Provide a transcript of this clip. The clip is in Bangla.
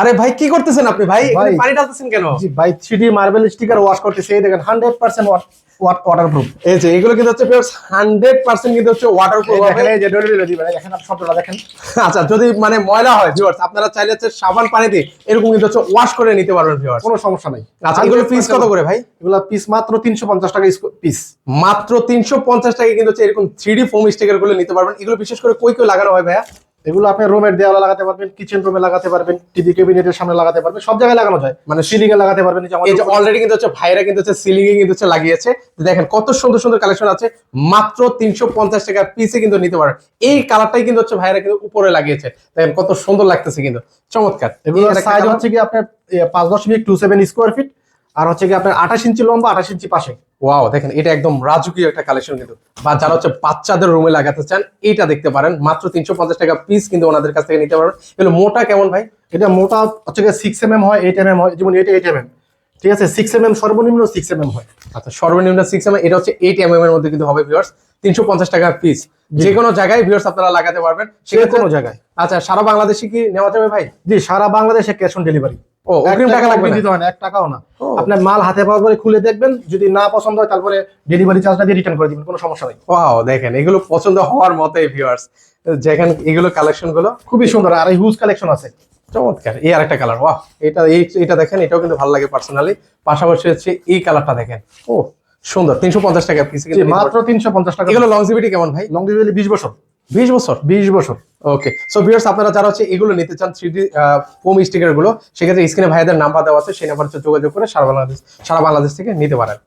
আরে ভাই কি করতেছেন আপনি ভাই? পানি ঢালতেছেন কেন? জি ভাই থ্রি মার্বেল স্টিকার ওয়াশ করতেছে। এই দেখেন হান্ড্রেড পার্সেন্ট ওয়াটার প্রুফ এই যে এগুলো কিন্তু হচ্ছে হান্ড্রেড পার্সেন্ট কিন্তু হচ্ছে ওয়াটার প্রুফ দেখেন এই যে ডলি ডলি দেখেন আপনি শব্দটা দেখেন। আচ্ছা যদি মানে ময়লা হয় ভিউয়ার্স আপনারা চাইলে হচ্ছে সাবান পানি দিয়ে এরকম কিন্তু হচ্ছে ওয়াশ করে নিতে পারবেন ভিউয়ার্স কোনো সমস্যা নাই। আচ্ছা এগুলো পিস কত করে ভাই? এগুলো পিস মাত্র তিনশো পঞ্চাশ টাকা পিস মাত্র তিনশো পঞ্চাশ টাকা কিন্তু হচ্ছে এরকম থ্রি ফোম স্টিকারগুলো নিতে পারবেন। এগুলো বিশেষ করে কই কই লাগানো হয় ভাইয়া? এগুলো আপনি রুমের দেওয়ালে লাগাতে পারবেন কিচেন রুমে লাগাতে পারবেন টিভি ক্যাবিনেটের সামনে লাগাতে পারবেন সব জায়গায় লাগানো যায়। মানে সিলিং এ লাগাতে পারবেন এই যে অলরেডি কিন্তু হচ্ছে ভাইরা কিন্তু হচ্ছে সিলিং এ কিন্তু হচ্ছে লাগিয়েছে। দেখেন কত সুন্দর সুন্দর কালেকশন আছে মাত্র তিনশো পঞ্চাশ টাকা পিসে কিন্তু নিতে পারেন। এই কালারটাই কিন্তু হচ্ছে ভাইরা কিন্তু উপরে লাগিয়েছে। দেখেন কত সুন্দর লাগতেছে কিন্তু চমৎকার। এগুলো সাইজ হচ্ছে কি আপনার পাঁচ দশমিক টু সেভেন স্কোয়ার ফিট আর হচ্ছে কি আপনার আঠাশ ইঞ্চি লম্বা আঠাশ ইঞ্চি পাশে। ওয়াও দেখেন এটা একদম রাজকীয় একটা কালেকশন কিন্তু। বা যারা হচ্ছে বাচ্চাদের রুমে লাগাতে চান এটা দেখতে পারেন। মাত্র তিনশো পঞ্চাশ টাকা পিস কিন্তু ওনাদের কাছ থেকে নিতে পারবেন। এগুলো মোটা কেমন ভাই? এটা মোটা হচ্ছে সিক্স এম এম হয় এইট এম এম হয় যেমন এটা এইট এম এম ঠিক আছে সিক্স এম এম সর্বনিম্ন সিক্স এম এম হয়। আচ্ছা সর্বনিম্ন সিক্স এম এটা হচ্ছে এইট এম এর মধ্যে কিন্তু হবে ভিউয়ার্স তিনশো পঞ্চাশ টাকা পিস যে কোনো জায়গায় ভিউয়ার্স আপনারা লাগাতে পারবেন। সেক্ষেত্রে কোনো জায়গায়। আচ্ছা সারা বাংলাদেশে কি নেওয়া যাবে ভাই? জি সারা বাংলাদেশে ক্যাশ অন ডেলিভারি ও অগ্রিম টাকা লাগবে দিতে হয় না এক টাকাও না। আপনার মাল হাতে পাওয়ার পরে খুলে দেখবেন যদি না পছন্দ হয় তারপরে ডেলিভারি চার্জটা দিয়ে রিটার্ন করে দিবেন কোনো সমস্যা নেই। ওয়াও দেখেন এগুলো পছন্দ হওয়ার মতোই ভিউয়ার্স যেখানে এগুলো কালেকশনগুলো খুবই সুন্দর আর হিউজ কালেকশন আছে। চমৎকার এই আরেকটা কালার এটা এই এটা দেখেন এটাও কিন্তু ভালো লাগে পার্সোনালি পাশাপাশি হচ্ছে এই কালারটা দেখেন ও সুন্দর তিনশো পঞ্চাশ টাকা পিস জি, মাত্র তিনশো পঞ্চাশ টাকা। এগুলো লংজিভিটি কেমন ভাই? লং বিশ বছর। বিশ বছর? বিশ বছর। ওকে সো ভিউয়ার্স আপনারা যারা হচ্ছে এগুলো নিতে চান থ্রি ডি ফোম স্টিকারগুলো সেক্ষেত্রে স্ক্রিনে ভাইদের নাম্বার দেওয়া আছে সেই নাম্বার হচ্ছে যোগাযোগ করে সারা বাংলাদেশ সারা বাংলাদেশ থেকে নিতে পারেন।